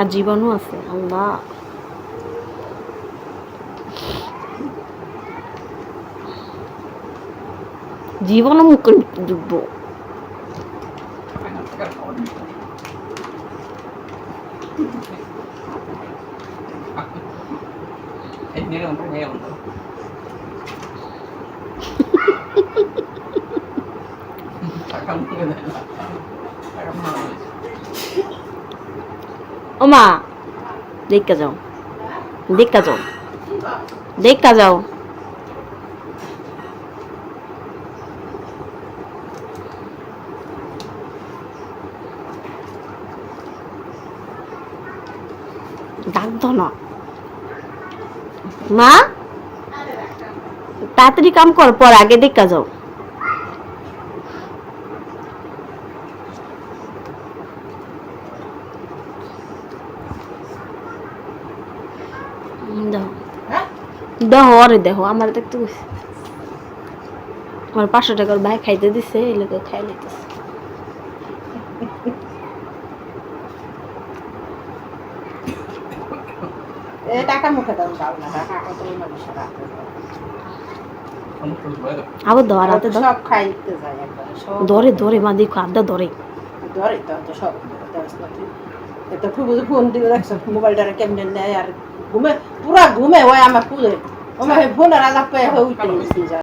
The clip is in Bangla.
আর জীবাণু আছে আল্লাহ জীবাণু মুখে ডুববো Ini untuk Mau. ওমা দেখা যাও দেখা যাও দেখা যাও ডাক মা, তাড়াতাড়ি কাম কর, পর আগে দেখা যাও দাও। দেখো আরে দেখো আমার দেখতে গেছে আমার পাঁচশো টাকার ভাই খাইতে দিছে এই লোকে খাই banget. আবার সব ধরে ধরে মা দেখো আড্ডা ধরে। ধরে তো সব। এটা খুব ফোন দিয়ে দেখছ মোবাইলটা কেমনে নেয় আর ঘুমে পুরা ঘুমে ওই আমার পুরে ও ফোন আর আলাপ পেয়ে হয়ে উঠে গেছি যা